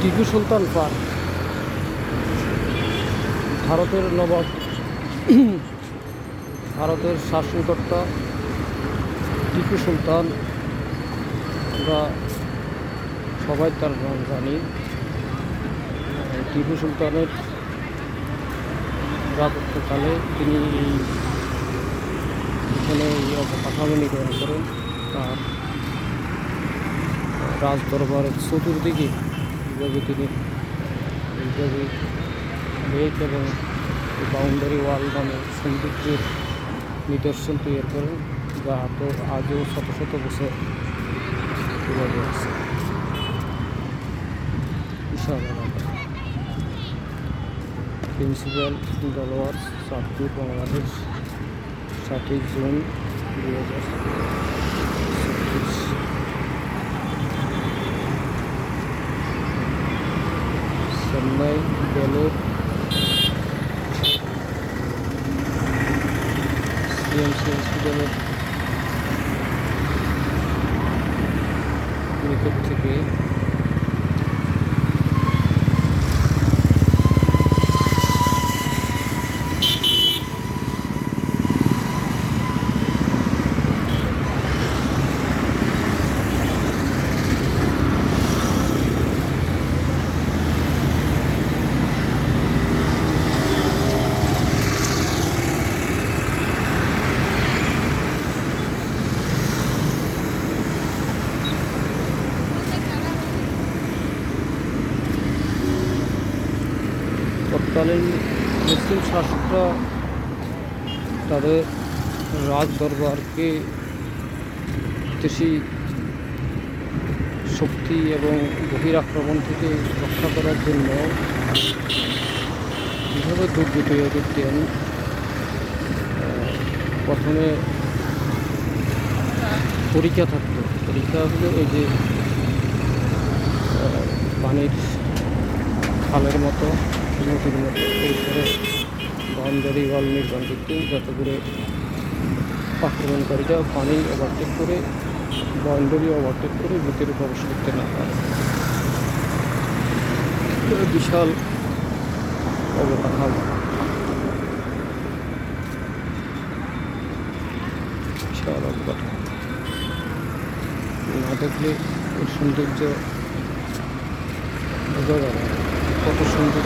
Tipu Sultan park. ভারতের নবাব, ভারতের শাসনকর্তা টিপু সুলতান, আমরা সবাই তার নাম জানি। টিপু সুলতানের রাজত্বকালে তিনি এই এখানে অবকাঠামো নির্মাণ করেন। তার রাজ দরবারের চতুর্দিকে এইভাবে তিনি এইভাবে লেক এবং বাউন্ডারি ওয়াল নামে সৌন্দর্যের নিদর্শন তৈরি করেন যা তো আজও শত শত বছর প্রিন্সিপাল দলোয়ার চাঁদপুর বাংলাদেশ সাতই জুন দুই হাজার চেন্নাই বেলোর সিএমসি হসপিটালের নিকট থেকে তৎকালীন মুসলিম শাসকরা তাদের রাজ দরবারকে দেশি শক্তি এবং গভীর বহিরাক্রমণ থেকে রক্ষা করার জন্য কীভাবে দুর্গ তৈরি করতেন প্রথমে পরীক্ষা থাকতো। পরীক্ষা হলো এই যে পানির খালের মতো নদীর মতো এইভাবে বাউন্ডারি ওয়াল নির্মাণ করতেন যাতে করে আক্রমণকারীরা পানি ওভারটেক করে বাউন্ডারি ওভারটেক করে ভিতরে প্রবেশ করতে না পারে বিশাল অবকাঠামো বিশাল অবকাঠামো না দেখলে সৌন্দর্য বোঝা যাবে। কত সুন্দর